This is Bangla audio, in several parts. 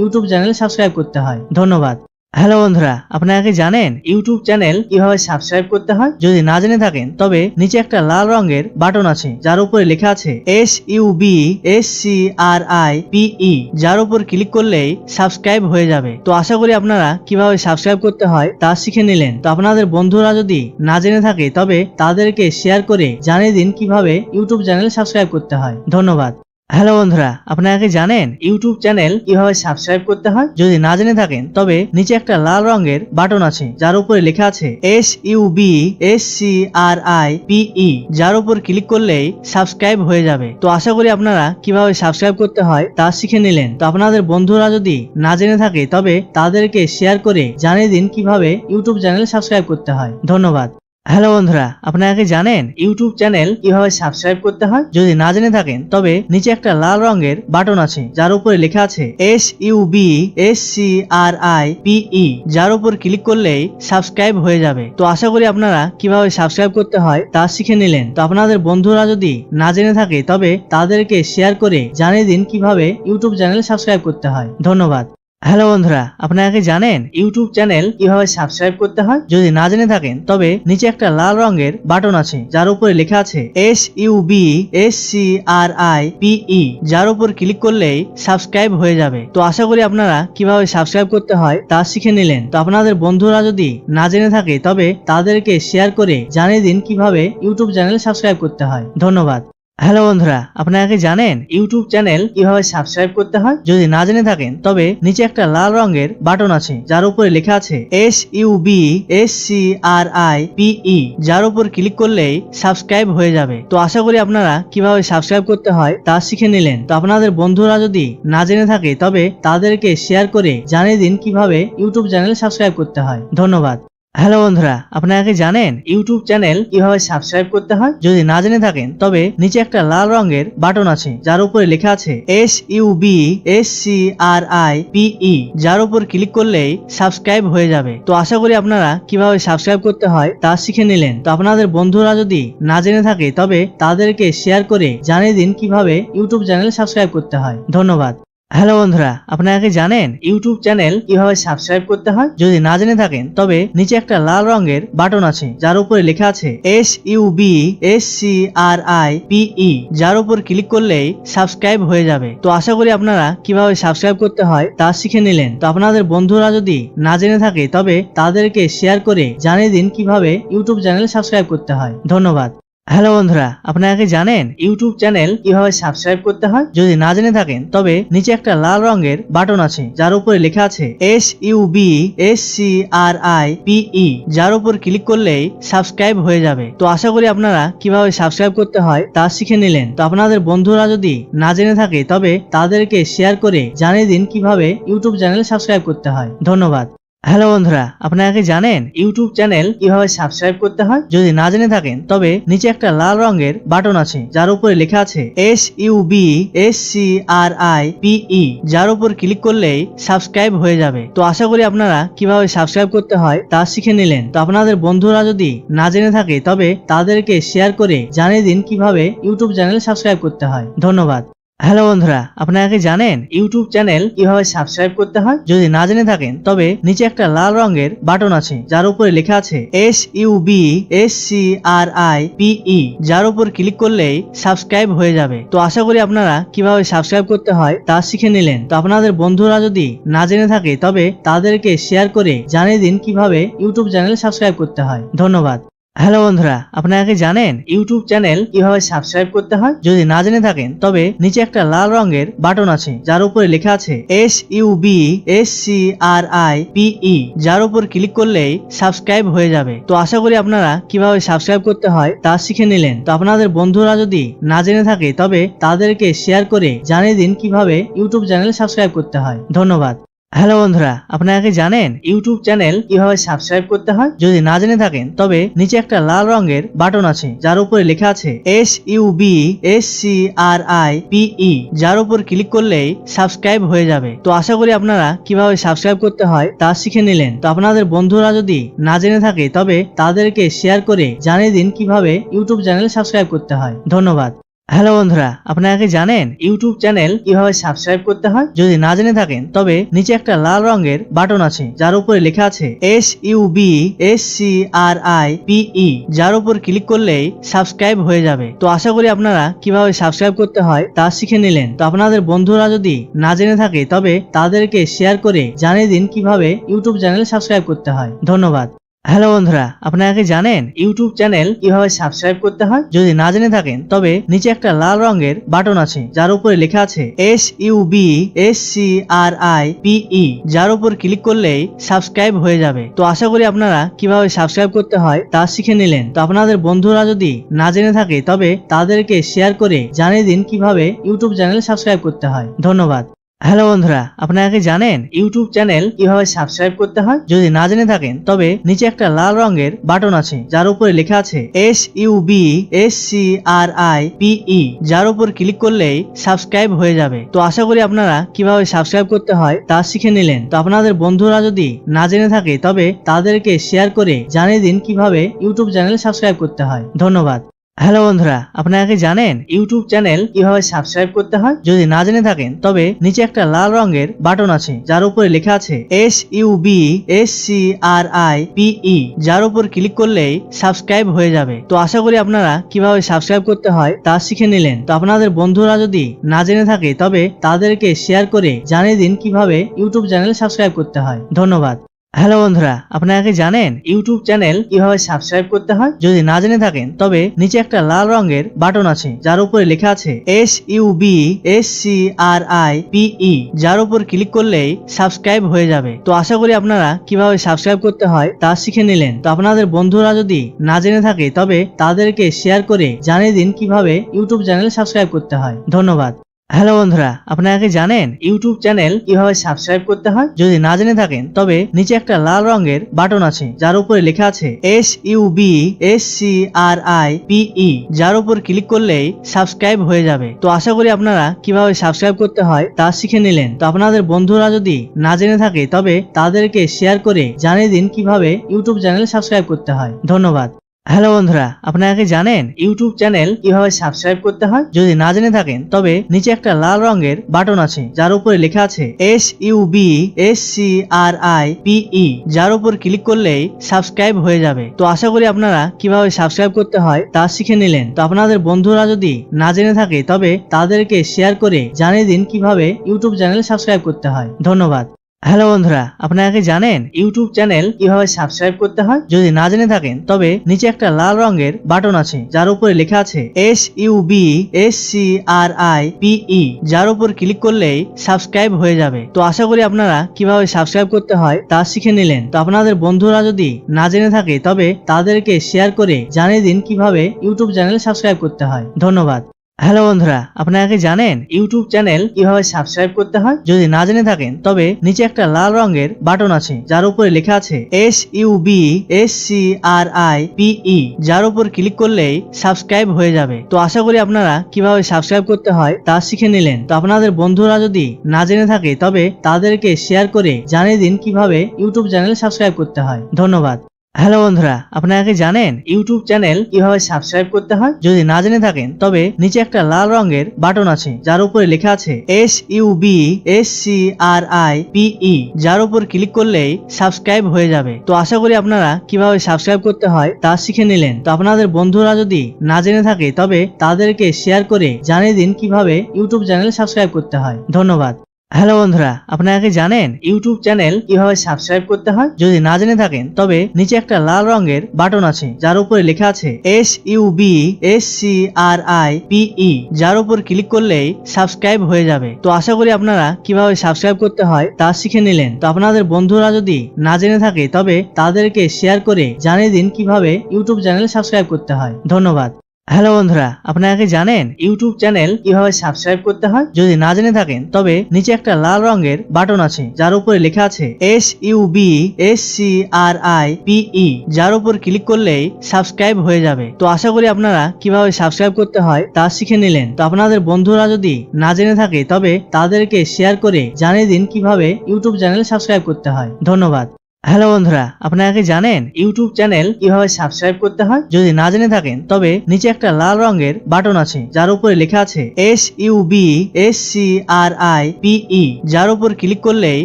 ইউটিউব চ্যানেল সাবস্ক্রাইব করতে হয়। ধন্যবাদ। হ্যালো বন্ধুরা, আপনারা কি জানেন ইউটিউব চ্যানেল কীভাবে সাবস্ক্রাইব করতে হয়? যদি না জেনে থাকেন, তবে নিচে একটা লাল রঙের বাটন আছে, যার উপরে লেখা আছে S U B S C R I B E যার উপর ক্লিক করলেই সাবস্ক্রাইব হয়ে যাবে। তো আশা করি আপনারা কীভাবে সাবস্ক্রাইব করতে হয় তা শিখে নিলেন। তো আপনাদের বন্ধুরা যদি না জেনে থাকে, তবে তাদেরকে শেয়ার করে জানিয়ে দিন কীভাবে ইউটিউব চ্যানেল সাবস্ক্রাইব করতে হয়। ধন্যবাদ। হ্যালো বন্ধুরা, আপনারা কি জানেন ইউটিউব চ্যানেল কীভাবে সাবস্ক্রাইব করতে হয়? যদি না জেনে থাকেন, তবে নিচে একটা লাল রঙের বাটন আছে, যার উপরে লেখা আছে S U B S C R I B E যার উপর ক্লিক করলেই সাবস্ক্রাইব হয়ে যাবে। তো আশা করি আপনারা কীভাবে সাবস্ক্রাইব করতে হয়, তা শিখে নিলেন। তো আপনাদের বন্ধুরা যদি না জেনে থাকে, তবে তাদেরকে শেয়ার করে জানিয়ে দিন কীভাবে ইউটিউব চ্যানেল সাবস্ক্রাইব করতে হয়। ধন্যবাদ। হ্যালো বন্ধুরা, আপনারা কি জানেন ইউটিউব চ্যানেল কীভাবে সাবস্ক্রাইব করতে হয়? যদি না জেনে থাকেন, তবে নিচে একটা লাল রঙের বাটন আছে, যার উপরে লেখা আছে S U B S C R I B E যার উপর ক্লিক করলেই সাবস্ক্রাইব হয়ে যাবে। তো আশা করি আপনারা কীভাবে সাবস্ক্রাইব করতে হয় তা শিখে নিলেন। তো আপনাদের বন্ধুরা যদি না জেনে থাকে, তবে তাদেরকে শেয়ার করে জানিয়ে দিন কীভাবে ইউটিউব চ্যানেল সাবস্ক্রাইব করতে হয়। ধন্যবাদ। হ্যালো বন্ধুরা, আপনারা কি জানেন ইউটিউব চ্যানেল কীভাবে সাবস্ক্রাইব করতে হয়? যদি না জেনে থাকেন, তবে নিচে একটা লাল রঙের বাটন আছে, যার উপরে লেখা আছে S U B S C R I B E যার উপর ক্লিক করলেই সাবস্ক্রাইব হয়ে যাবে। তো আশা করি আপনারা কীভাবে সাবস্ক্রাইব করতে হয় তা শিখে নিলেন। তো আপনাদের বন্ধুরা যদি না জেনে থাকে, তবে তাদেরকে শেয়ার করে জানিয়ে দিন কীভাবে ইউটিউব চ্যানেল সাবস্ক্রাইব করতে হয়। ধন্যবাদ। হ্যালো বন্ধুরা, আপনারা কি জানেন ইউটিউব চ্যানেল কীভাবে সাবস্ক্রাইব করতে হয়? যদি না জেনে থাকেন, তবে নিচে একটা লাল রঙের বাটন আছে, যার উপরে লেখা আছে S U B S C R I B E যার উপর ক্লিক করলেই সাবস্ক্রাইব হয়ে যাবে। তো আশা করি আপনারা কীভাবে সাবস্ক্রাইব করতে হয় তা শিখে নিলেন। তো আপনাদের বন্ধুরা যদি না জেনে থাকে, তবে তাদেরকে শেয়ার করে জানিয়ে দিন কীভাবে ইউটিউব চ্যানেল সাবস্ক্রাইব করতে হয়। ধন্যবাদ। হ্যালো বন্ধুরা, আপনারা কি জানেন ইউটিউব চ্যানেল কীভাবে সাবস্ক্রাইব করতে হয়? যদি না জেনে থাকেন, তবে নিচে একটা লাল রঙের বাটন আছে, যার উপরে লেখা আছে S U B S C R I B E যার উপর ক্লিক করলেই সাবস্ক্রাইব হয়ে যাবে। তো আশা করি আপনারা কীভাবে সাবস্ক্রাইব করতে হয় তা শিখে নিলেন। তো আপনাদের বন্ধুরা যদি না জেনে থাকে, তবে তাদেরকে শেয়ার করে জানিয়ে দিন কীভাবে ইউটিউব চ্যানেল সাবস্ক্রাইব করতে হয়। ধন্যবাদ। হ্যালো বন্ধুরা, আপনারা কি জানেন ইউটিউব চ্যানেল কীভাবে সাবস্ক্রাইব করতে হয়? যদি না জেনে থাকেন, তবে নিচে একটা লাল রঙের বাটন আছে, যার উপরে লেখা আছে S U B S C R I B E যার উপর ক্লিক করলেই সাবস্ক্রাইব হয়ে যাবে। তো আশা করি আপনারা কীভাবে সাবস্ক্রাইব করতে হয়, তা শিখে নিলেন। তো আপনাদের বন্ধুরা যদি না জেনে থাকে, তবে তাদেরকে শেয়ার করে জানিয়ে দিন কীভাবে ইউটিউব চ্যানেল সাবস্ক্রাইব করতে হয়। ধন্যবাদ। হ্যালো বন্ধুরা, আপনারা কি জানেন ইউটিউব চ্যানেল কীভাবে সাবস্ক্রাইব করতে হয়? যদি না জেনে থাকেন, তবে নিচে একটা লাল রঙের বাটন আছে, যার উপরে লেখা আছে S U B S C R I B E যার উপর ক্লিক করলেই সাবস্ক্রাইব হয়ে যাবে। তো আশা করি আপনারা কীভাবে সাবস্ক্রাইব করতে হয় তা শিখে নিলেন। তো আপনাদের বন্ধুরা যদি না জেনে থাকে, তবে তাদেরকে শেয়ার করে জানিয়ে দিন কীভাবে ইউটিউব চ্যানেল সাবস্ক্রাইব করতে হয়। ধন্যবাদ। হ্যালো বন্ধুরা, আপনারা কি জানেন ইউটিউব চ্যানেল কীভাবে সাবস্ক্রাইব করতে হয়? যদি না জেনে থাকেন, তবে নিচে একটা লাল রঙের বাটন আছে, যার উপরে লেখা আছে S U B S C R I B E যার উপর ক্লিক করলেই সাবস্ক্রাইব হয়ে যাবে। তো আশা করি আপনারা কীভাবে সাবস্ক্রাইব করতে হয়, তা শিখে নিলেন। তো আপনাদের বন্ধুরা যদি না জেনে থাকে, তবে তাদেরকে শেয়ার করে জানিয়ে দিন কীভাবে ইউটিউব চ্যানেল সাবস্ক্রাইব করতে হয়। ধন্যবাদ। হ্যালো বন্ধুরা, আপনারা কি জানেন ইউটিউব চ্যানেল কীভাবে সাবস্ক্রাইব করতে হয়? যদি না জেনে থাকেন, তবে নিচে একটা লাল রঙের বাটন আছে, যার উপরে লেখা আছে S U B S C R I B E যার উপর ক্লিক করলেই সাবস্ক্রাইব হয়ে যাবে। তো আশা করি আপনারা কীভাবে সাবস্ক্রাইব করতে হয়, তা শিখে নিলেন। তো আপনাদের বন্ধুরা যদি না জেনে থাকে, তবে তাদেরকে শেয়ার করে জানিয়ে দিন কীভাবে ইউটিউব চ্যানেল সাবস্ক্রাইব করতে হয়। ধন্যবাদ। হ্যালো বন্ধুরা, আপনারা কি জানেন ইউটিউব চ্যানেল কীভাবে সাবস্ক্রাইব করতে হয়? যদি না জেনে থাকেন, তবে নিচে একটা লাল রঙের বাটন আছে, যার উপরে লেখা আছে S U B S C R I B E যার উপর ক্লিক করলেই সাবস্ক্রাইব হয়ে যাবে। তো আশা করি আপনারা কীভাবে সাবস্ক্রাইব করতে হয় তা শিখে নিলেন। তো আপনাদের বন্ধুরা যদি না জেনে থাকে, তবে তাদেরকে শেয়ার করে জানিয়ে দিন কীভাবে ইউটিউব চ্যানেল সাবস্ক্রাইব করতে হয়। ধন্যবাদ। হ্যালো বন্ধুরা, আপনারা কি জানেন ইউটিউব চ্যানেল কীভাবে সাবস্ক্রাইব করতে হয়? যদি না জেনে থাকেন, তবে নিচে একটা লাল রঙের বাটন আছে, যার উপরে লেখা আছে S U B S C R I B E যার উপর ক্লিক করলেই সাবস্ক্রাইব হয়ে যাবে। তো আশা করি আপনারা কীভাবে সাবস্ক্রাইব করতে হয় তা শিখে নিলেন। তো আপনাদের বন্ধুরা যদি না জেনে থাকে, তবে তাদেরকে শেয়ার করে জানিয়ে দিন কীভাবে ইউটিউব চ্যানেল সাবস্ক্রাইব করতে হয়। ধন্যবাদ। হ্যালো বন্ধুরা, আপনারা কি জানেন ইউটিউব চ্যানেল কীভাবে সাবস্ক্রাইব করতে হয়? যদি না জেনে থাকেন, তবে নিচে একটা লাল রঙের বাটন আছে, যার উপরে লেখা আছে S U B S C R I B E যার উপর ক্লিক করলেই সাবস্ক্রাইব হয়ে যাবে। তো আশা করি আপনারা কীভাবে সাবস্ক্রাইব করতে হয়, তা শিখে নিলেন। তো আপনাদের বন্ধুরা যদি না জেনে থাকে, তবে তাদেরকে শেয়ার করে জানিয়ে দিন কীভাবে ইউটিউব চ্যানেল সাবস্ক্রাইব করতে হয়। ধন্যবাদ। হ্যালো বন্ধুরা, আপনারা কি জানেন ইউটিউব চ্যানেল কীভাবে সাবস্ক্রাইব করতে হয়? যদি না জেনে থাকেন, তবে নিচে একটা লাল রঙের বাটন আছে, যার উপরে লেখা আছে S U B S C R I B E যার উপর ক্লিক করলেই সাবস্ক্রাইব হয়ে যাবে। তো আশা করি আপনারা কীভাবে সাবস্ক্রাইব করতে হয়, তা শিখে নিলেন। তো আপনাদের বন্ধুরা যদি না জেনে থাকে, তবে তাদেরকে শেয়ার করে জানিয়ে দিন কীভাবে ইউটিউব চ্যানেল সাবস্ক্রাইব করতে হয়। ধন্যবাদ। হ্যালো বন্ধুরা, আপনারা কি জানেন ইউটিউব চ্যানেল কীভাবে সাবস্ক্রাইব করতে হয়? যদি না জেনে থাকেন, তবে নিচে একটা লাল রঙের বাটন আছে, যার উপরে লেখা আছে S U B S C R I B E যার উপর ক্লিক করলেই সাবস্ক্রাইব হয়ে যাবে। তো আশা করি আপনারা কীভাবে সাবস্ক্রাইব করতে হয়, তা শিখে নিলেন। তো আপনাদের বন্ধুরা যদি না জেনে থাকে, তবে তাদেরকে শেয়ার করে জানিয়ে দিন কীভাবে ইউটিউব চ্যানেল সাবস্ক্রাইব করতে হয়। ধন্যবাদ। হ্যালো বন্ধুরা, আপনারা কি জানেন ইউটিউব চ্যানেল কীভাবে সাবস্ক্রাইব করতে হয়? যদি না জেনে থাকেন, তবে নিচে একটা লাল রঙের বাটন আছে, যার উপরে লেখা আছে S U B S C R I B E যার উপর ক্লিক করলেই সাবস্ক্রাইব হয়ে যাবে। তো আশা করি আপনারা কীভাবে সাবস্ক্রাইব করতে হয় তা শিখে নিলেন। তো আপনাদের বন্ধুরা যদি না জেনে থাকে, তবে তাদেরকে শেয়ার করে জানিয়ে দিন কীভাবে ইউটিউব চ্যানেল সাবস্ক্রাইব করতে হয়। ধন্যবাদ। হ্যালো বন্ধুরা, আপনারা কি জানেন ইউটিউব চ্যানেল কীভাবে সাবস্ক্রাইব করতে হয়? যদি না জেনে থাকেন, তবে নিচে একটা লাল রঙের বাটন আছে, যার উপরে লেখা আছে S U B S C R I B E যার উপর ক্লিক করলেই সাবস্ক্রাইব হয়ে যাবে। তো আশা করি আপনারা কীভাবে সাবস্ক্রাইব করতে হয়, তা শিখে নিলেন। তো আপনাদের বন্ধুরা যদি না জেনে থাকে, তবে তাদেরকে শেয়ার করে জানিয়ে দিন কীভাবে ইউটিউব চ্যানেল সাবস্ক্রাইব করতে হয়। ধন্যবাদ। হ্যালো বন্ধুরা, আপনারা কি জানেন ইউটিউব চ্যানেল কীভাবে সাবস্ক্রাইব করতে হয়? যদি না জেনে থাকেন, তবে নিচে একটা লাল রঙের বাটন আছে, যার উপরে লেখা আছে S U B S C R I B E যার উপর ক্লিক করলেই সাবস্ক্রাইব হয়ে যাবে। তো আশা করি আপনারা কীভাবে সাবস্ক্রাইব করতে হয়, তা শিখে নিলেন। তো আপনাদের বন্ধুরা যদি না জেনে থাকে, তবে তাদেরকে শেয়ার করে জানিয়ে দিন কীভাবে ইউটিউব চ্যানেল সাবস্ক্রাইব করতে হয়। ধন্যবাদ। হ্যালো বন্ধুরা, আপনারা কি জানেন ইউটিউব চ্যানেল কীভাবে সাবস্ক্রাইব করতে হয়? যদি না জেনে থাকেন, তবে নিচে একটা লাল রঙের বাটন আছে, যার উপরে লেখা আছে S U B S C R I B E যার উপর ক্লিক করলেই সাবস্ক্রাইব হয়ে যাবে। তো আশা করি আপনারা কীভাবে সাবস্ক্রাইব করতে হয় তা শিখে নিলেন। তো আপনাদের বন্ধুরা যদি না জেনে থাকে, তবে তাদেরকে শেয়ার করে জানিয়ে দিন কীভাবে ইউটিউব চ্যানেল সাবস্ক্রাইব করতে হয়। ধন্যবাদ। হ্যালো বন্ধুরা, আপনারা কি জানেন ইউটিউব চ্যানেল কীভাবে সাবস্ক্রাইব করতে হয়? যদি না জেনে থাকেন, তবে নিচে একটা লাল রঙের বাটন আছে, যার উপরে লেখা আছে S U B S C R I B E যার উপর ক্লিক করলেই সাবস্ক্রাইব হয়ে যাবে। তো আশা করি আপনারা কীভাবে সাবস্ক্রাইব করতে হয় তা শিখে নিলেন। তো আপনাদের বন্ধুরা যদি না জেনে থাকে, তবে তাদেরকে শেয়ার করে জানিয়ে দিন কীভাবে ইউটিউব চ্যানেল সাবস্ক্রাইব করতে হয়। ধন্যবাদ। হ্যালো বন্ধুরা, আপনারা কি জানেন ইউটিউব চ্যানেল কীভাবে সাবস্ক্রাইব করতে হয়? যদি না জেনে থাকেন, তবে নিচে একটা লাল রঙের বাটন আছে, যার উপরে লেখা আছে S U B S C R I B E যার উপর ক্লিক করলেই সাবস্ক্রাইব হয়ে যাবে। তো আশা করি আপনারা কীভাবে সাবস্ক্রাইব করতে হয় তা শিখে নিলেন। তো আপনাদের বন্ধুরা যদি না জেনে থাকে, তবে তাদেরকে শেয়ার করে জানিয়ে দিন কীভাবে ইউটিউব চ্যানেল সাবস্ক্রাইব করতে হয়। ধন্যবাদ। হ্যালো বন্ধুরা, আপনারা কি জানেন ইউটিউব চ্যানেল কীভাবে সাবস্ক্রাইব করতে হয়? যদি না জেনে থাকেন, তবে নিচে একটা লাল রঙের বাটন আছে, যার উপরে লেখা আছে S U B S C R I B E যার উপর ক্লিক করলেই সাবস্ক্রাইব হয়ে যাবে। তো আশা করি আপনারা কীভাবে সাবস্ক্রাইব করতে হয় তা শিখে নিলেন। তো আপনাদের বন্ধুরা যদি না জেনে থাকে, তবে তাদেরকে শেয়ার করে জানিয়ে দিন কীভাবে ইউটিউব চ্যানেল সাবস্ক্রাইব করতে হয়। ধন্যবাদ। হ্যালো বন্ধুরা, আপনারা কি জানেন ইউটিউব চ্যানেল কীভাবে সাবস্ক্রাইব করতে হয়? যদি না জেনে থাকেন, তবে নিচে একটা লাল রঙের বাটন আছে, যার উপরে লেখা আছে S U B S C R I B E যার উপর ক্লিক করলেই সাবস্ক্রাইব হয়ে যাবে। তো আশা করি আপনারা কীভাবে সাবস্ক্রাইব করতে হয়, তা শিখে নিলেন। তো আপনাদের বন্ধুরা যদি না জেনে থাকে, তবে তাদেরকে শেয়ার করে জানিয়ে দিন কীভাবে ইউটিউব চ্যানেল সাবস্ক্রাইব করতে হয়। ধন্যবাদ। হ্যালো বন্ধুরা, আপনারা কি জানেন ইউটিউব চ্যানেল কীভাবে সাবস্ক্রাইব করতে হয়? যদি না জেনে থাকেন, তবে নিচে একটা লাল রঙের বাটন আছে, যার উপরে লেখা আছে S U B S C R I B E যার উপর ক্লিক করলেই সাবস্ক্রাইব হয়ে যাবে। তো আশা করি আপনারা কীভাবে সাবস্ক্রাইব করতে হয় তা শিখে নিলেন। তো আপনাদের বন্ধুরা যদি না জেনে থাকে, তবে তাদেরকে শেয়ার করে জানিয়ে দিন কীভাবে ইউটিউব চ্যানেল সাবস্ক্রাইব করতে হয়। ধন্যবাদ। হ্যালো বন্ধুরা, আপনারা কি জানেন ইউটিউব চ্যানেল কীভাবে সাবস্ক্রাইব করতে হয়? যদি না জেনে থাকেন, তবে নিচে একটা লাল রঙের বাটন আছে, যার উপরে লেখা আছে S U B S C R I B E যার উপর ক্লিক করলেই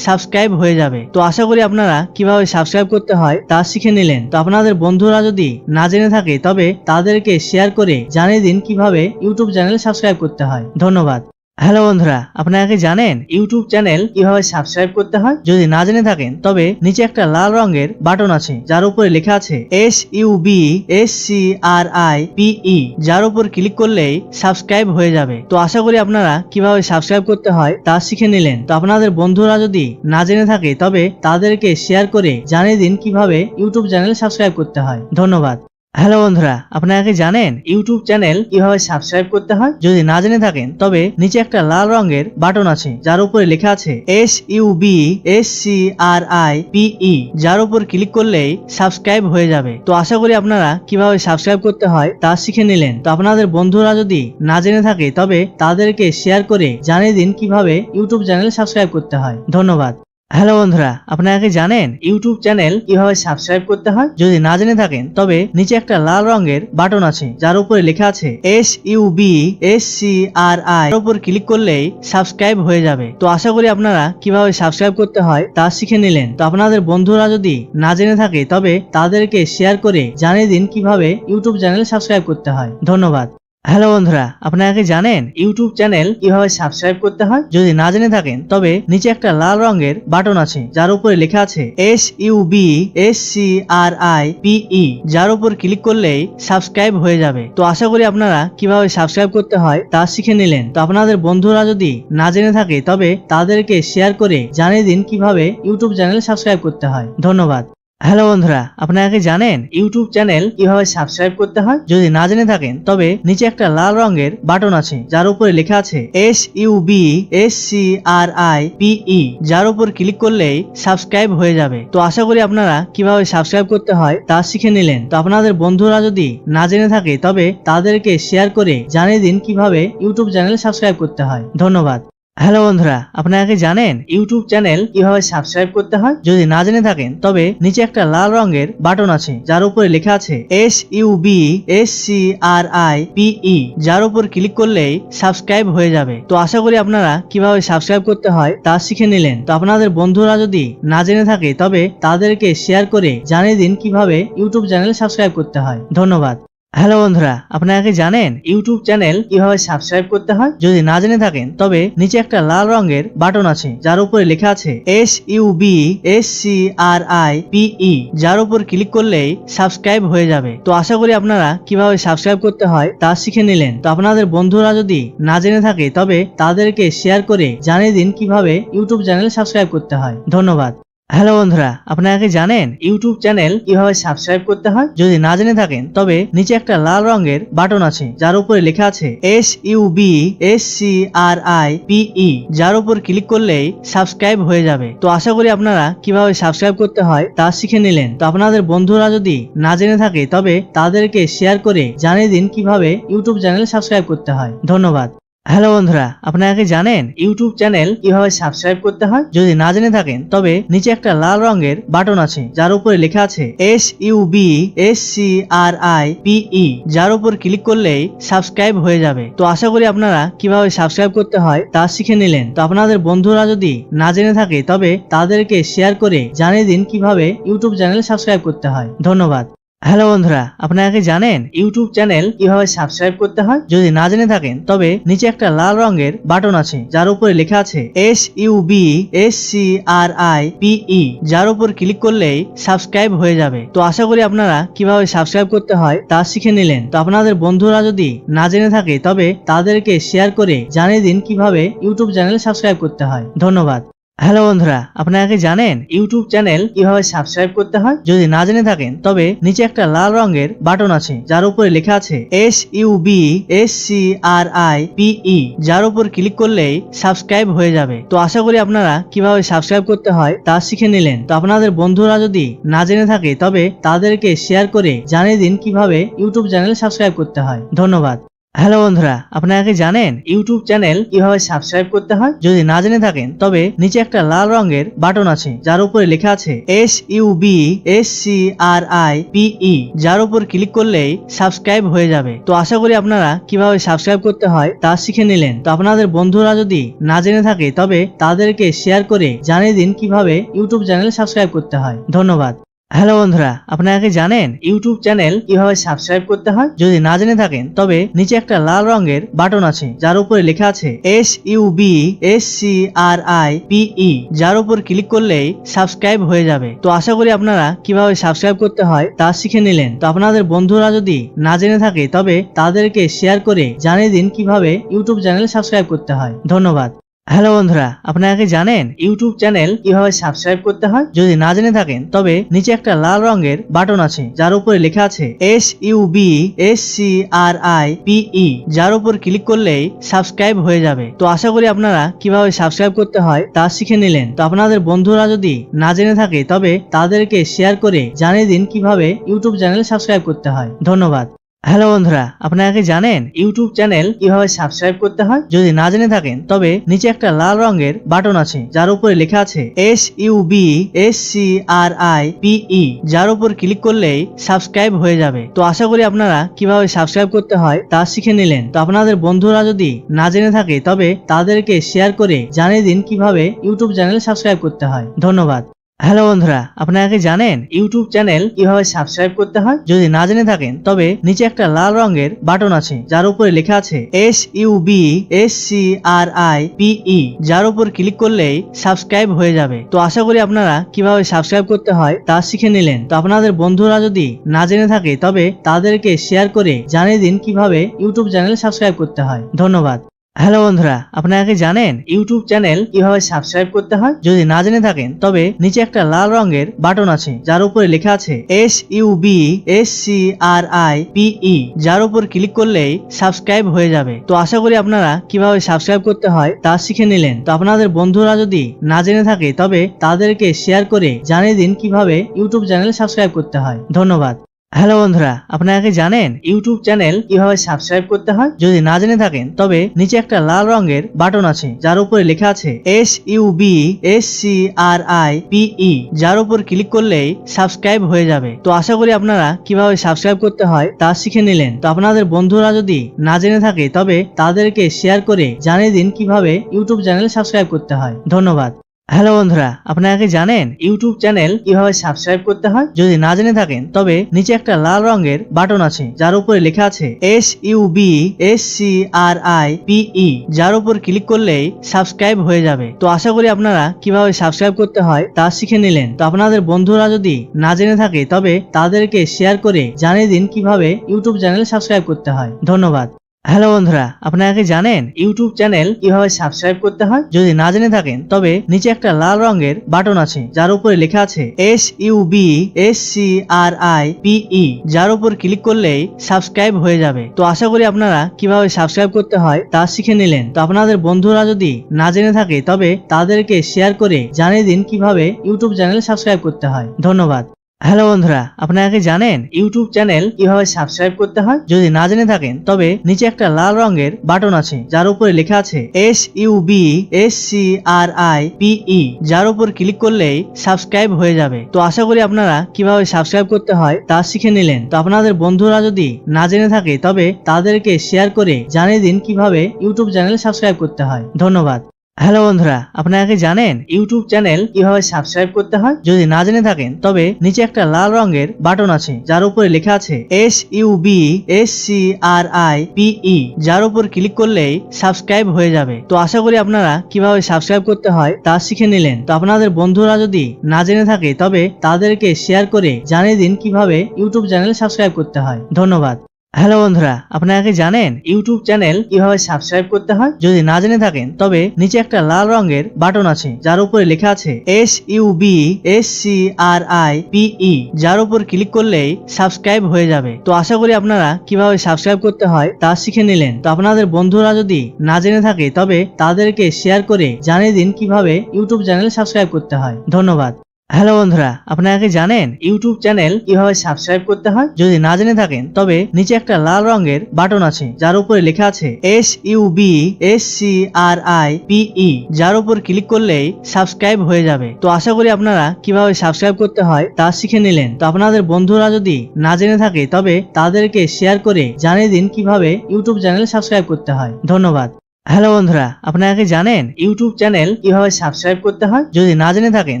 সাবস্ক্রাইব হয়ে যাবে। তো আশা করি আপনারা কীভাবে সাবস্ক্রাইব করতে হয় তা শিখে নিলেন। তো আপনাদের বন্ধুরা যদি না জেনে থাকে, তবে তাদেরকে শেয়ার করে জানিয়ে দিন কীভাবে ইউটিউব চ্যানেল সাবস্ক্রাইব করতে হয়। ধন্যবাদ। হ্যালো বন্ধুরা, আপনারা কি জানেন ইউটিউব চ্যানেল কীভাবে সাবস্ক্রাইব করতে হয়? যদি না জেনে থাকেন, তবে নিচে একটা লাল রঙের বাটন আছে, যার উপরে লেখা আছে S U B S C R I B E যার উপর ক্লিক করলেই সাবস্ক্রাইব হয়ে যাবে। তো আশা করি আপনারা কীভাবে সাবস্ক্রাইব করতে হয়, তা শিখে নিলেন। তো আপনাদের বন্ধুরা যদি না জেনে থাকে, তবে তাদেরকে শেয়ার করে জানিয়ে দিন কীভাবে ইউটিউব চ্যানেল সাবস্ক্রাইব করতে হয়। ধন্যবাদ। হ্যালো বন্ধুরা, আপনারা কি জানেন ইউটিউব চ্যানেল কীভাবে সাবস্ক্রাইব করতে হয়? যদি না জেনে থাকেন, তবে নিচে একটা লাল রঙের বাটন আছে, যার উপরে লেখা আছে S U B S C R I B E যার উপর ক্লিক করলেই সাবস্ক্রাইব হয়ে যাবে। তো আশা করি আপনারা কীভাবে সাবস্ক্রাইব করতে হয় তা শিখে নিলেন। তো আপনাদের বন্ধুরা যদি না জেনে থাকে, তবে তাদেরকে শেয়ার করে জানিয়ে দিন কীভাবে ইউটিউব চ্যানেল সাবস্ক্রাইব করতে হয়। ধন্যবাদ। হ্যালো বন্ধুরা, আপনারা কি জানেন ইউটিউব চ্যানেল কীভাবে সাবস্ক্রাইব করতে হয়? যদি না জেনে থাকেন, তবে নিচে একটা লাল রঙের বাটন আছে, যার উপরে লেখা আছে S U B S C R I উপর ক্লিক করলেই সাবস্ক্রাইব হয়ে যাবে। তো আশা করি আপনারা কীভাবে সাবস্ক্রাইব করতে হয়, তা শিখে নিলেন। তো আপনাদের বন্ধুরা যদি না জেনে থাকে, তবে তাদেরকে শেয়ার করে জানিয়ে দিন কীভাবে ইউটিউব চ্যানেল সাবস্ক্রাইব করতে হয়। ধন্যবাদ। হ্যালো বন্ধুরা, আপনারা কি জানেন ইউটিউব চ্যানেল কীভাবে সাবস্ক্রাইব করতে হয়? যদি না জেনে থাকেন, তবে নিচে একটা লাল রঙের বাটন আছে, যার উপরে লেখা আছে S U B S C R I B E যার উপর ক্লিক করলেই সাবস্ক্রাইব হয়ে যাবে। তো আশা করি আপনারা কীভাবে সাবস্ক্রাইব করতে হয় তা শিখে নিলেন। তো আপনাদের বন্ধুরা যদি না জেনে থাকে, তবে তাদেরকে শেয়ার করে জানিয়ে দিন কীভাবে ইউটিউব চ্যানেল সাবস্ক্রাইব করতে হয়। ধন্যবাদ। হ্যালো বন্ধুরা, আপনারা কি জানেন ইউটিউব চ্যানেল কীভাবে সাবস্ক্রাইব করতে হয়? যদি না জেনে থাকেন, তবে নিচে একটা লাল রঙের বাটন আছে, যার উপরে লেখা আছে S U B S C R I B E যার উপর ক্লিক করলেই সাবস্ক্রাইব হয়ে যাবে। তো আশা করি আপনারা কীভাবে সাবস্ক্রাইব করতে হয় তা শিখে নিলেন। তো আপনাদের বন্ধুরা যদি না জেনে থাকে, তবে তাদেরকে শেয়ার করে জানিয়ে দিন কীভাবে ইউটিউব চ্যানেল সাবস্ক্রাইব করতে হয়। ধন্যবাদ। হ্যালো বন্ধুরা, আপনারা কি জানেন ইউটিউব চ্যানেল কীভাবে সাবস্ক্রাইব করতে হয়? যদি না জেনে থাকেন, তবে নিচে একটা লাল রঙের বাটন আছে, যার উপরে লেখা আছে S U B S C R I B E যার উপর ক্লিক করলেই সাবস্ক্রাইব হয়ে যাবে। তো আশা করি আপনারা কীভাবে সাবস্ক্রাইব করতে হয়, তা শিখে নিলেন। তো আপনাদের বন্ধুরা যদি না জেনে থাকে, তবে তাদেরকে শেয়ার করে জানিয়ে দিন কীভাবে ইউটিউব চ্যানেল সাবস্ক্রাইব করতে হয়। ধন্যবাদ। হ্যালো বন্ধুরা, আপনারা কি জানেন ইউটিউব চ্যানেল কীভাবে সাবস্ক্রাইব করতে হয়? যদি না জেনে থাকেন, তবে নিচে একটা লাল রঙের বাটন আছে, যার উপরে লেখা আছে S U B S C R I B E যার উপর ক্লিক করলেই সাবস্ক্রাইব হয়ে যাবে। তো আশা করি আপনারা কীভাবে সাবস্ক্রাইব করতে হয় তা শিখে নিলেন। তো আপনাদের বন্ধুরা যদি না জেনে থাকে, তবে তাদেরকে শেয়ার করে জানিয়ে দিন কীভাবে ইউটিউব চ্যানেল সাবস্ক্রাইব করতে হয়। ধন্যবাদ। হ্যালো বন্ধুরা, আপনারা কি জানেন ইউটিউব চ্যানেল কীভাবে সাবস্ক্রাইব করতে হয়? যদি না জেনে থাকেন, তবে নিচে একটা লাল রঙের বাটন আছে, যার উপরে লেখা আছে S U B S C R I B E যার উপর ক্লিক করলেই সাবস্ক্রাইব হয়ে যাবে। তো আশা করি আপনারা কীভাবে সাবস্ক্রাইব করতে হয়, তা শিখে নিলেন। তো আপনাদের বন্ধুরা যদি না জেনে থাকে, তবে তাদেরকে শেয়ার করে জানিয়ে দিন কীভাবে ইউটিউব চ্যানেল সাবস্ক্রাইব করতে হয়। ধন্যবাদ। হ্যালো বন্ধুরা, আপনারা কি জানেন ইউটিউব চ্যানেল কীভাবে সাবস্ক্রাইব করতে হয়? যদি না জেনে থাকেন, তবে নিচে একটা লাল রঙের বাটন আছে, যার উপরে লেখা আছে S U B S C R I B E যার উপর ক্লিক করলেই সাবস্ক্রাইব হয়ে যাবে। তো আশা করি আপনারা কীভাবে সাবস্ক্রাইব করতে হয় তা শিখে নিলেন। তো আপনাদের বন্ধুরা যদি না জেনে থাকে, তবে তাদেরকে শেয়ার করে জানিয়ে দিন কীভাবে ইউটিউব চ্যানেল সাবস্ক্রাইব করতে হয়। ধন্যবাদ। হ্যালো বন্ধুরা, আপনারা কি জানেন ইউটিউব চ্যানেল কীভাবে সাবস্ক্রাইব করতে হয়? যদি না জেনে থাকেন, তবে নিচে একটা লাল রঙের বাটন আছে, যার উপরে লেখা আছে S U B S C R I B E যার উপর ক্লিক করলেই সাবস্ক্রাইব হয়ে যাবে। তো আশা করি আপনারা কীভাবে সাবস্ক্রাইব করতে হয়, তা শিখে নিলেন। তো আপনাদের বন্ধুরা যদি না জেনে থাকে, তবে তাদেরকে শেয়ার করে জানিয়ে দিন কীভাবে ইউটিউব চ্যানেল সাবস্ক্রাইব করতে হয়। ধন্যবাদ। হ্যালো বন্ধুরা, আপনারা কি জানেন ইউটিউব চ্যানেল কীভাবে সাবস্ক্রাইব করতে হয়? যদি না জেনে থাকেন, তবে নিচে একটা লাল রঙের বাটন আছে, যার উপরে লেখা আছে S U B S C R I B E যার উপর ক্লিক করলেই সাবস্ক্রাইব হয়ে যাবে। তো আশা করি আপনারা কীভাবে সাবস্ক্রাইব করতে হয়, তা শিখে নিলেন। তো আপনাদের বন্ধুরা যদি না জেনে থাকে, তবে তাদেরকে শেয়ার করে জানিয়ে দিন কীভাবে ইউটিউব চ্যানেল সাবস্ক্রাইব করতে হয়। ধন্যবাদ। হ্যালো বন্ধুরা, আপনারা কি জানেন ইউটিউব চ্যানেল কীভাবে সাবস্ক্রাইব করতে হয়? যদি না জেনে থাকেন, তবে নিচে একটা লাল রঙের বাটন আছে, যার উপরে লেখা আছে S U B S C R I B E যার উপর ক্লিক করলেই সাবস্ক্রাইব হয়ে যাবে। তো আশা করি আপনারা কীভাবে সাবস্ক্রাইব করতে হয় তা শিখে নিলেন। তো আপনাদের বন্ধুরা যদি না জেনে থাকে, তবে তাদেরকে শেয়ার করে জানিয়ে দিন কীভাবে ইউটিউব চ্যানেল সাবস্ক্রাইব করতে হয়। ধন্যবাদ। হ্যালো বন্ধুরা, আপনারা কি জানেন ইউটিউব চ্যানেল কীভাবে সাবস্ক্রাইব করতে হয়? যদি না জেনে থাকেন, তবে নিচে একটা লাল রঙের বাটন আছে, যার উপরে লেখা আছে S U B S C R I B E যার উপর ক্লিক করলেই সাবস্ক্রাইব হয়ে যাবে। তো আশা করি আপনারা কীভাবে সাবস্ক্রাইব করতে হয় তা শিখে নিলেন। তো আপনাদের বন্ধুরা যদি না জেনে থাকে, তবে তাদেরকে শেয়ার করে জানিয়ে দিন কীভাবে ইউটিউব চ্যানেল সাবস্ক্রাইব করতে হয়। ধন্যবাদ। হ্যালো বন্ধুরা, আপনারা কি জানেন ইউটিউব চ্যানেল কীভাবে সাবস্ক্রাইব করতে হয়? যদি না জেনে থাকেন, তবে নিচে একটা লাল রঙের বাটন আছে, যার উপরে লেখা আছে S U B S C R I B E যার উপর ক্লিক করলেই সাবস্ক্রাইব হয়ে যাবে। তো আশা করি আপনারা কীভাবে সাবস্ক্রাইব করতে হয়, তা শিখে নিলেন। তো আপনাদের বন্ধুরা যদি না জেনে থাকে, তবে তাদেরকে শেয়ার করে জানিয়ে দিন কীভাবে ইউটিউব চ্যানেল সাবস্ক্রাইব করতে হয়। ধন্যবাদ। হ্যালো বন্ধুরা, আপনারা কি জানেন ইউটিউব চ্যানেল কীভাবে সাবস্ক্রাইব করতে হয়? যদি না জেনে থাকেন, তবে নিচে একটা লাল রঙের বাটন আছে, যার উপরে লেখা আছে S U B S C R I B E যার উপর ক্লিক করলেই সাবস্ক্রাইব হয়ে যাবে। তো আশা করি আপনারা কীভাবে সাবস্ক্রাইব করতে হয়, তা শিখে নিলেন। তো আপনাদের বন্ধুরা যদি না জেনে থাকে, তবে তাদেরকে শেয়ার করে জানিয়ে দিন কীভাবে ইউটিউব চ্যানেল সাবস্ক্রাইব করতে হয়। ধন্যবাদ। হ্যালো বন্ধুরা, আপনারা কি জানেন ইউটিউব চ্যানেল কীভাবে সাবস্ক্রাইব করতে হয়? যদি না জেনে থাকেন, তবে নিচে একটা লাল রঙের বাটন আছে, যার উপরে লেখা আছে S U B S C R I B E যার উপর ক্লিক করলেই সাবস্ক্রাইব হয়ে যাবে। তো আশা করি আপনারা কীভাবে সাবস্ক্রাইব করতে হয়, তা শিখে নিলেন। তো আপনাদের বন্ধুরা যদি না জেনে থাকে, তবে তাদেরকে শেয়ার করে জানিয়ে দিন কীভাবে ইউটিউব চ্যানেল সাবস্ক্রাইব করতে হয়। ধন্যবাদ। হ্যালো বন্ধুরা, আপনারা কি জানেন ইউটিউব চ্যানেল কীভাবে সাবস্ক্রাইব করতে হয়? যদি না জেনে থাকেন, তবে নিচে একটা লাল রঙের বাটন আছে, যার উপরে লেখা আছে S U B S C R I B E যার উপর ক্লিক করলেই সাবস্ক্রাইব হয়ে যাবে। তো আশা করি আপনারা কীভাবে সাবস্ক্রাইব করতে হয় তা শিখে নিলেন। তো আপনাদের বন্ধুরা যদি না জেনে থাকে, তবে তাদেরকে শেয়ার করে জানিয়ে দিন কীভাবে ইউটিউব চ্যানেল সাবস্ক্রাইব করতে হয়। ধন্যবাদ। হ্যালো বন্ধুরা, আপনারা কি জানেন ইউটিউব চ্যানেল কীভাবে সাবস্ক্রাইব করতে হয়? যদি না জেনে থাকেন, তবে নিচে একটা লাল রঙের বাটন আছে, যার উপরে লেখা আছে S U B S C R I B E যার উপর ক্লিক করলেই সাবস্ক্রাইব হয়ে যাবে। তো আশা করি আপনারা কীভাবে সাবস্ক্রাইব করতে হয় তা শিখে নিলেন। তো আপনাদের বন্ধুরা যদি না জেনে থাকে, তবে তাদেরকে শেয়ার করে জানিয়ে দিন কীভাবে ইউটিউব চ্যানেল সাবস্ক্রাইব করতে হয়। ধন্যবাদ। হ্যালো বন্ধুরা, আপনারা কি জানেন ইউটিউব চ্যানেল কীভাবে সাবস্ক্রাইব করতে হয়? যদি না জেনে থাকেন, তবে নিচে একটা লাল রঙের বাটন আছে, যার উপরে লেখা আছে S U B S C R I B E যার উপর ক্লিক করলেই সাবস্ক্রাইব হয়ে যাবে। তো আশা করি আপনারা কীভাবে সাবস্ক্রাইব করতে হয়, তা শিখে নিলেন। তো আপনাদের বন্ধুরা যদি না জেনে থাকে, তবে তাদেরকে শেয়ার করে জানিয়ে দিন কীভাবে ইউটিউব চ্যানেল সাবস্ক্রাইব করতে হয়। ধন্যবাদ। হ্যালো বন্ধুরা, আপনারা কি জানেন ইউটিউব চ্যানেল কীভাবে সাবস্ক্রাইব করতে হয়? যদি না জেনে থাকেন, তবে নিচে একটা লাল রঙের বাটন আছে, যার উপরে লেখা আছে S U B S C R I B E যার উপর ক্লিক করলেই সাবস্ক্রাইব হয়ে যাবে। তো আশা করি আপনারা কীভাবে সাবস্ক্রাইব করতে হয় তা শিখে নিলেন। তো আপনাদের বন্ধুরা যদি না জেনে থাকে, তবে তাদেরকে শেয়ার করে জানিয়ে দিন কীভাবে ইউটিউব চ্যানেল সাবস্ক্রাইব করতে হয়। ধন্যবাদ। হ্যালো বন্ধুরা, আপনারা কি জানেন ইউটিউব চ্যানেল কীভাবে সাবস্ক্রাইব করতে হয়? যদি না জেনে থাকেন, তবে নিচে একটা লাল রঙের বাটন আছে, যার উপরে লেখা আছে S U B S C R I B E যার উপর ক্লিক করলেই সাবস্ক্রাইব হয়ে যাবে। তো আশা করি আপনারা কীভাবে সাবস্ক্রাইব করতে হয় তা শিখে নিলেন। তো আপনাদের বন্ধুরা যদি না জেনে থাকে, তবে তাদেরকে শেয়ার করে জানিয়ে দিন কীভাবে ইউটিউব চ্যানেল সাবস্ক্রাইব করতে হয়। ধন্যবাদ। হ্যালো বন্ধুরা, আপনারা কি জানেন ইউটিউব চ্যানেল কীভাবে সাবস্ক্রাইব করতে হয়? যদি না জেনে থাকেন, তবে নিচে একটা লাল রঙের বাটন আছে, যার উপরে লেখা আছে S U B S C R I B E যার উপর ক্লিক করলেই সাবস্ক্রাইব হয়ে যাবে। তো আশা করি আপনারা কীভাবে সাবস্ক্রাইব করতে হয়, তা শিখে নিলেন। তো আপনাদের বন্ধুরা যদি না জেনে থাকে, তবে তাদেরকে শেয়ার করে জানিয়ে দিন কীভাবে ইউটিউব চ্যানেল সাবস্ক্রাইব করতে হয়। ধন্যবাদ। হ্যালো বন্ধুরা, আপনারা কি জানেন ইউটিউব চ্যানেল কীভাবে সাবস্ক্রাইব করতে হয়? যদি না জেনে থাকেন, তবে নিচে একটা লাল রঙের বাটন আছে, যার উপরে লেখা আছে S U B S C R I B E যার উপর ক্লিক করলেই সাবস্ক্রাইব হয়ে যাবে। তো আশা করি আপনারা কীভাবে সাবস্ক্রাইব করতে হয়, তা শিখে নিলেন। তো আপনাদের বন্ধুরা যদি না জেনে থাকে, তবে তাদেরকে শেয়ার করে জানিয়ে দিন কীভাবে ইউটিউব চ্যানেল সাবস্ক্রাইব করতে হয়। ধন্যবাদ। হ্যালো বন্ধুরা, আপনারা কি জানেন ইউটিউব চ্যানেল কীভাবে সাবস্ক্রাইব করতে হয়? যদি না জেনে থাকেন, তবে নিচে একটা লাল রঙের বাটন আছে, যার উপরে লেখা আছে S U B S C R I B E যার উপর ক্লিক করলেই সাবস্ক্রাইব হয়ে যাবে। তো আশা করি আপনারা কীভাবে সাবস্ক্রাইব করতে হয় তা শিখে নিলেন। তো আপনাদের বন্ধুরা যদি না জেনে থাকে, তবে তাদেরকে শেয়ার করে জানিয়ে দিন কীভাবে ইউটিউব চ্যানেল সাবস্ক্রাইব করতে হয়। ধন্যবাদ। হ্যালো বন্ধুরা, আপনারা কি জানেন ইউটিউব চ্যানেল কীভাবে সাবস্ক্রাইব করতে হয়? যদি না জেনে থাকেন,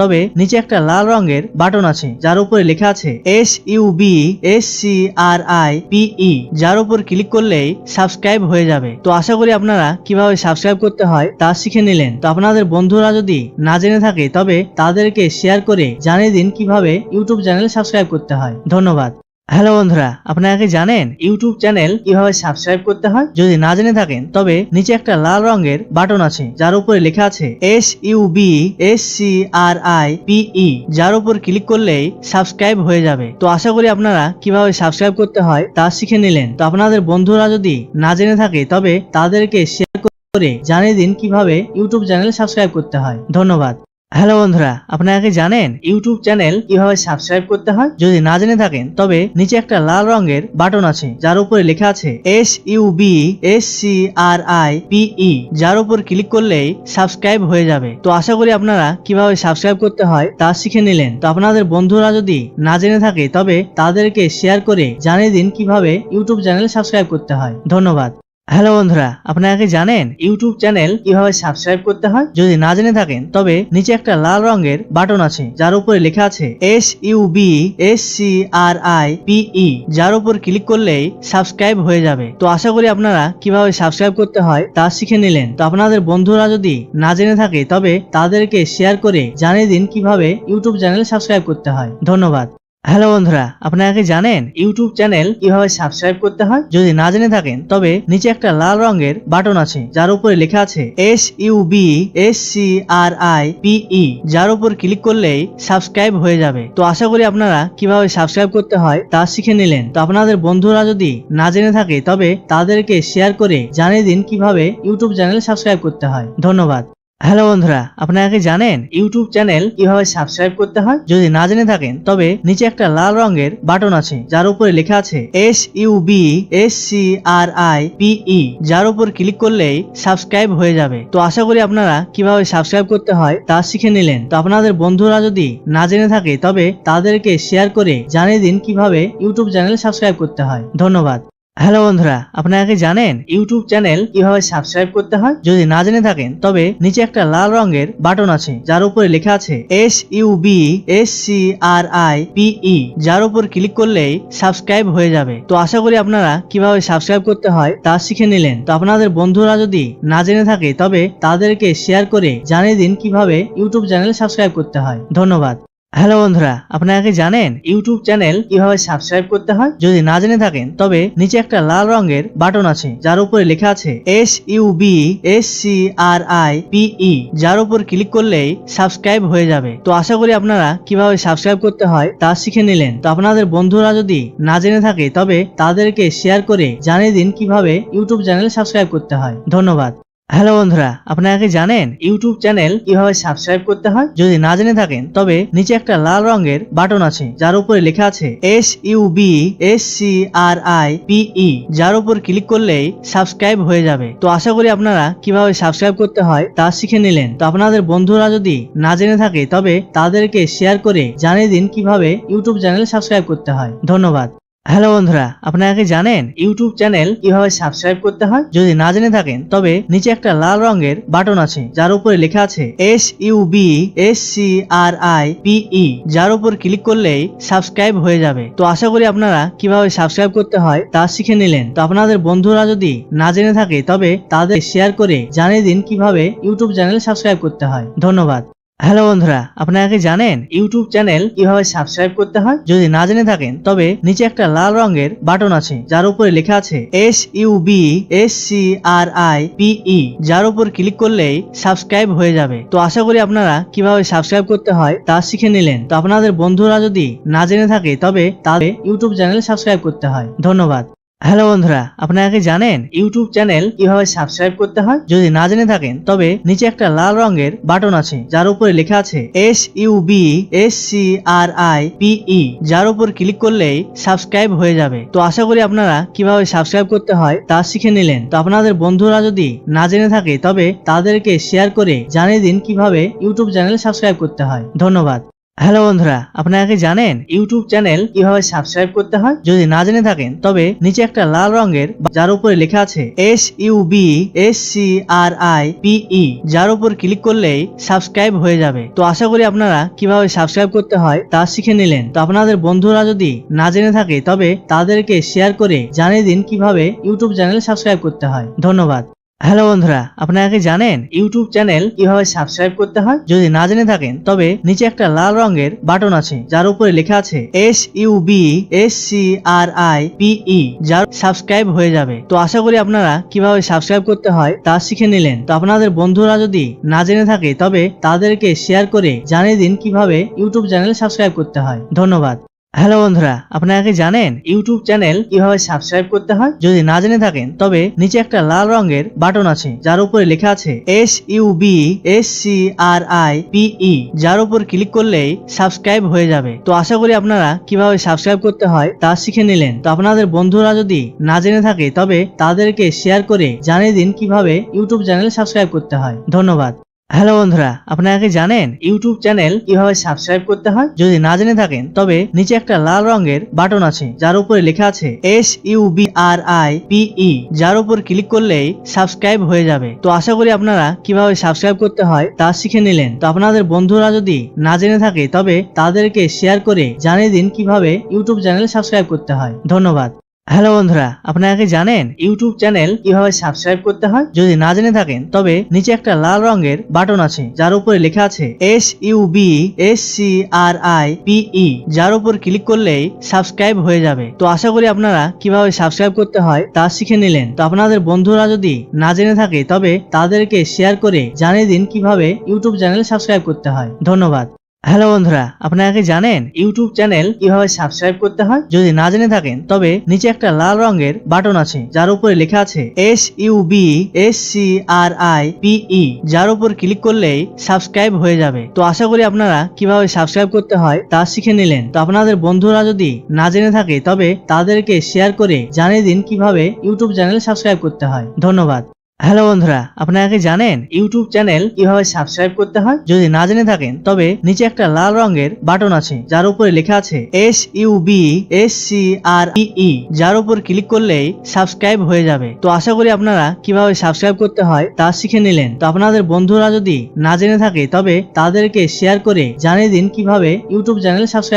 তবে নিচে একটা লাল রঙের বাটন আছে, যার উপরে লেখা আছে S U B S C R I B E যার উপর ক্লিক করলেই সাবস্ক্রাইব হয়ে যাবে। তো আশা করি আপনারা কীভাবে সাবস্ক্রাইব করতে হয় তা শিখে নিলেন। তো আপনাদের বন্ধুরা যদি না জেনে থাকে, তবে তাদেরকে শেয়ার করে জানিয়ে দিন কীভাবে ইউটিউব চ্যানেল সাবস্ক্রাইব করতে হয়। ধন্যবাদ। হ্যালো বন্ধুরা, আপনারা কি জানেন ইউটিউব চ্যানেল কীভাবে সাবস্ক্রাইব করতে হয়? যদি না জেনে থাকেন, তবে নিচে একটা লাল রঙের বাটন আছে, যার উপরে লেখা আছে S U B S C R I B E যার উপর ক্লিক করলেই সাবস্ক্রাইব হয়ে যাবে। তো আশা করি আপনারা কীভাবে সাবস্ক্রাইব করতে হয়, তা শিখে নিলেন। তো আপনাদের বন্ধুরা যদি না জেনে থাকে, তবে তাদেরকে শেয়ার করে জানিয়ে দিন কীভাবে ইউটিউব চ্যানেল সাবস্ক্রাইব করতে হয়। ধন্যবাদ। হ্যালো বন্ধুরা, আপনারা কি জানেন ইউটিউব চ্যানেল কীভাবে সাবস্ক্রাইব করতে হয়? যদি না জেনে থাকেন, তবে নিচে একটা লাল রঙের বাটন আছে, যার উপরে লেখা আছে S U B S C R I B E যার উপর ক্লিক করলেই সাবস্ক্রাইব হয়ে যাবে। তো আশা করি আপনারা কীভাবে সাবস্ক্রাইব করতে হয় তা শিখে নিলেন। তো আপনাদের বন্ধুরা যদি না জেনে থাকে, তবে তাদেরকে শেয়ার করে জানিয়ে দিন কীভাবে ইউটিউব চ্যানেল সাবস্ক্রাইব করতে হয়। ধন্যবাদ। হ্যালো বন্ধুরা, আপনারা কি জানেন ইউটিউব চ্যানেল কীভাবে সাবস্ক্রাইব করতে হয়? যদি না জেনে থাকেন, তবে নিচে একটা লাল রঙের বাটন আছে, যার উপরে লেখা আছে S U B S C R I B E যার উপর ক্লিক করলেই সাবস্ক্রাইব হয়ে যাবে। তো আশা করি আপনারা কীভাবে সাবস্ক্রাইব করতে হয় তা শিখে নিলেন। তো আপনাদের বন্ধুরা যদি না জেনে থাকে, তবে তাদেরকে শেয়ার করে জানিয়ে দিন কীভাবে ইউটিউব চ্যানেল সাবস্ক্রাইব করতে হয়। ধন্যবাদ। হ্যালো বন্ধুরা, আপনারা কি জানেন ইউটিউব চ্যানেল কীভাবে সাবস্ক্রাইব করতে হয়? যদি না জেনে থাকেন, তবে নিচে একটা লাল রঙের বাটন আছে, যার উপরে লেখা আছে S U B S C R I B E যার উপর ক্লিক করলেই সাবস্ক্রাইব হয়ে যাবে। তো আশা করি আপনারা কীভাবে সাবস্ক্রাইব করতে হয়, তা শিখে নিলেন। তো আপনাদের বন্ধুরা যদি না জেনে থাকে, তবে তাদেরকে শেয়ার করে জানিয়ে দিন কীভাবে ইউটিউব চ্যানেল সাবস্ক্রাইব করতে হয়। ধন্যবাদ। হ্যালো বন্ধুরা, আপনারা কি জানেন ইউটিউব চ্যানেল কীভাবে সাবস্ক্রাইব করতে হয়? যদি না জেনে থাকেন, তবে নিচে একটা লাল রঙের বাটন আছে, যার উপরে লেখা আছে S U B S C R I B E যার উপর ক্লিক করলেই সাবস্ক্রাইব হয়ে যাবে। তো আশা করি আপনারা কীভাবে সাবস্ক্রাইব করতে হয়, তা শিখে নিলেন। তো আপনাদের বন্ধুরা যদি না জেনে থাকে, তবে তাদেরকে শেয়ার করে জানিয়ে দিন কীভাবে ইউটিউব চ্যানেল সাবস্ক্রাইব করতে হয়। ধন্যবাদ। হ্যালো বন্ধুরা, আপনারা কি জানেন ইউটিউব চ্যানেল কীভাবে সাবস্ক্রাইব করতে হয়? যদি না জেনে থাকেন, তবে নিচে একটা লাল রঙের বাটন আছে, যার উপরে লেখা আছে S U B S C R I B E যার উপর ক্লিক করলেই সাবস্ক্রাইব হয়ে যাবে। তো আশা করি আপনারা কীভাবে সাবস্ক্রাইব করতে হয় তা শিখে নিলেন। তো আপনাদের বন্ধুরা যদি না জেনে থাকে, তবে তাদেরকে শেয়ার করে জানিয়ে দিন কীভাবে ইউটিউব চ্যানেল সাবস্ক্রাইব করতে হয়। ধন্যবাদ। হ্যালো বন্ধুরা, আপনারা কি জানেন ইউটিউব চ্যানেল কীভাবে সাবস্ক্রাইব করতে হয়? যদি না জেনে থাকেন, তবে নিচে একটা লাল রঙের বাটন আছে, যার উপরে লেখা আছে S U B S C R I B E যার উপর ক্লিক করলেই সাবস্ক্রাইব হয়ে যাবে। তো আশা করি আপনারা কীভাবে সাবস্ক্রাইব করতে হয়, তা শিখে নিলেন। তো আপনাদের বন্ধুরা যদি না জেনে থাকে, তবে তাদেরকে শেয়ার করে জানিয়ে দিন কীভাবে ইউটিউব চ্যানেল সাবস্ক্রাইব করতে হয়। ধন্যবাদ। হ্যালো বন্ধুরা, আপনারা কি জানেন ইউটিউব চ্যানেল কীভাবে সাবস্ক্রাইব করতে হয়? যদি না জেনে থাকেন, তবে নিচে একটা লাল রঙের বাটন আছে, যার উপরে লেখা আছে S U B S C R I B E যার উপর ক্লিক করলেই সাবস্ক্রাইব হয়ে যাবে। তো আশা করি আপনারা কীভাবে সাবস্ক্রাইব করতে হয়, তা শিখে নিলেন। তো আপনাদের বন্ধুরা যদি না জেনে থাকে, তবে তাদেরকে শেয়ার করে জানিয়ে দিন কীভাবে ইউটিউব চ্যানেল সাবস্ক্রাইব করতে হয়। ধন্যবাদ। হ্যালো বন্ধুরা, আপনারা কি জানেন ইউটিউব চ্যানেল কীভাবে সাবস্ক্রাইব করতে হয়? যদি না জেনে থাকেন, তবে নিচে একটা লাল রঙের বাটন আছে, যার উপরে লেখা আছে S U B S C R I B E যার উপর ক্লিক করলেই সাবস্ক্রাইব হয়ে যাবে। তো আশা করি আপনারা কীভাবে সাবস্ক্রাইব করতে হয়, তা শিখে নিলেন। তো আপনাদের বন্ধুরা যদি না জেনে থাকে, তবে তাদের শেয়ার করে জানিয়ে দিন কীভাবে ইউটিউব চ্যানেল সাবস্ক্রাইব করতে হয়। ধন্যবাদ। হ্যালো বন্ধুরা, আপনারা কি জানেন ইউটিউব চ্যানেল কীভাবে সাবস্ক্রাইব করতে হয়? যদি না জেনে থাকেন, তবে নিচে একটা লাল রঙের বাটন আছে, যার উপরে লেখা আছে S U B S C R I B E যার উপর ক্লিক করলেই সাবস্ক্রাইব হয়ে যাবে। তো আশা করি আপনারা কীভাবে সাবস্ক্রাইব করতে হয়, তা শিখে নিলেন। তো আপনাদের বন্ধুরা যদি না জেনে থাকে, তবে তাদের ইউটিউব চ্যানেল সাবস্ক্রাইব করতে হয়। ধন্যবাদ। হ্যালো বন্ধুরা, আপনারা কি জানেন ইউটিউব চ্যানেল কীভাবে সাবস্ক্রাইব করতে হয়? যদি না জেনে থাকেন, তবে নিচে একটা লাল রঙের বাটন আছে, যার উপরে লেখা আছে S U B S C R I B E যার উপর ক্লিক করলেই সাবস্ক্রাইব হয়ে যাবে। তো আশা করি আপনারা কীভাবে সাবস্ক্রাইব করতে হয় তা শিখে নিলেন। তো আপনাদের বন্ধুরা যদি না জেনে থাকে, তবে তাদেরকে শেয়ার করে জানিয়ে দিন কীভাবে ইউটিউব চ্যানেল সাবস্ক্রাইব করতে হয়। ধন্যবাদ। হ্যালো বন্ধুরা, আপনারা কি জানেন ইউটিউব চ্যানেল কীভাবে সাবস্ক্রাইব করতে হয়? যদি না জেনে থাকেন, তবে নিচে একটা লাল রঙের যার উপরে লেখা আছে S U B S C R I B E যার উপর ক্লিক করলেই সাবস্ক্রাইব হয়ে যাবে। তো আশা করি আপনারা কীভাবে সাবস্ক্রাইব করতে হয় তা শিখে নিলেন। তো আপনাদের বন্ধুরা যদি না জেনে থাকে, তবে তাদেরকে শেয়ার করে জানিয়ে দিন কীভাবে ইউটিউব চ্যানেল সাবস্ক্রাইব করতে হয়। ধন্যবাদ। হ্যালো বন্ধুরা, আপনারা কি জানেন ইউটিউব চ্যানেল কীভাবে সাবস্ক্রাইব করতে হয়? যদি না জেনে থাকেন, তবে নিচে একটা লাল রঙের বাটন আছে, যার উপরে লেখা আছে S U B S C R I B E যার সাবস্ক্রাইব হয়ে যাবে। তো আশা করি আপনারা কীভাবে সাবস্ক্রাইব করতে হয় তা শিখে নিলেন। তো আপনাদের বন্ধুরা যদি না জেনে থাকে, তবে তাদেরকে শেয়ার করে জানিয়ে দিন কীভাবে ইউটিউব চ্যানেল সাবস্ক্রাইব করতে হয়। ধন্যবাদ। হ্যালো বন্ধুরা, আপনারা কি জানেন ইউটিউব চ্যানেল কীভাবে সাবস্ক্রাইব করতে হয়? যদি না জেনে থাকেন, তবে নিচে একটা লাল রঙের বাটন আছে, যার উপরে লেখা আছে S U B S C R I B E যার উপর ক্লিক করলেই সাবস্ক্রাইব হয়ে যাবে। তো আশা করি আপনারা কীভাবে সাবস্ক্রাইব করতে হয়, তা শিখে নিলেন। তো আপনাদের বন্ধুরা যদি না জেনে থাকে, তবে তাদেরকে শেয়ার করে জানিয়ে দিন কীভাবে ইউটিউব চ্যানেল সাবস্ক্রাইব করতে হয়। ধন্যবাদ। হ্যালো বন্ধুরা, আপনারা কি জানেন ইউটিউব চ্যানেল কীভাবে সাবস্ক্রাইব করতে হয়? যদি না জেনে থাকেন, তবে নিচে একটা লাল রঙের বাটন আছে, যার উপরে লেখা আছে S U B R I B E যার উপর ক্লিক করলেই সাবস্ক্রাইব হয়ে যাবে। তো আশা করি আপনারা কীভাবে সাবস্ক্রাইব করতে হয় তা শিখে নিলেন। তো আপনাদের বন্ধুরা যদি না জেনে থাকে, তবে তাদেরকে শেয়ার করে জানিয়ে দিন কীভাবে ইউটিউব চ্যানেল সাবস্ক্রাইব করতে হয়। ধন্যবাদ। হ্যালো বন্ধুরা, আপনারা কি জানেন ইউটিউব চ্যানেল কীভাবে সাবস্ক্রাইব করতে হয়? যদি না জেনে থাকেন, তবে নিচে একটা লাল রঙের বাটন আছে, যার উপরে লেখা আছে S U B S C R I B E যার উপর ক্লিক করলেই সাবস্ক্রাইব হয়ে যাবে। তো আশা করি আপনারা কীভাবে সাবস্ক্রাইব করতে হয় তা শিখে নিলেন। তো আপনাদের বন্ধুরা যদি না জেনে থাকে, তবে তাদেরকে শেয়ার করে জানিয়ে দিন কীভাবে ইউটিউব চ্যানেল সাবস্ক্রাইব করতে হয়। ধন্যবাদ। হ্যালো বন্ধুরা, আপনারা কি জানেন ইউটিউব চ্যানেল কীভাবে সাবস্ক্রাইব করতে হয়? যদি না জেনে থাকেন, তবে নিচে একটা লাল রঙের বাটন আছে, যার উপরে লেখা আছে S U B S C R I B E যার উপর ক্লিক করলেই সাবস্ক্রাইব হয়ে যাবে। তো আশা করি আপনারা কীভাবে সাবস্ক্রাইব করতে হয়, তা শিখে নিলেন। তো আপনাদের বন্ধুরা যদি না জেনে থাকে, তবে তাদেরকে শেয়ার করে জানিয়ে দিন কীভাবে ইউটিউব চ্যানেল সাবস্ক্রাইব করতে হয়। ধন্যবাদ। হ্যালো বন্ধুরা, আপনারা কি জানেন ইউটিউব চ্যানেল কীভাবে সাবস্ক্রাইব করতে হয়? যদি না জেনে থাকেন, তবে নিচে একটা লাল রঙের বাটন আছে, যার উপরে লেখা আছে S U B S C R E যার উপর ক্লিক করলেই সাবস্ক্রাইব হয়ে যাবে। তো আশা করি আপনারা কীভাবে সাবস্ক্রাইব করতে হয় তা শিখে নিলেন। তো আপনাদের বন্ধুরা যদি না জেনে থাকে, তবে তাদেরকে শেয়ার করে জানিয়ে দিন কীভাবে ইউটিউব চ্যানেল সাবস্ক্রাইব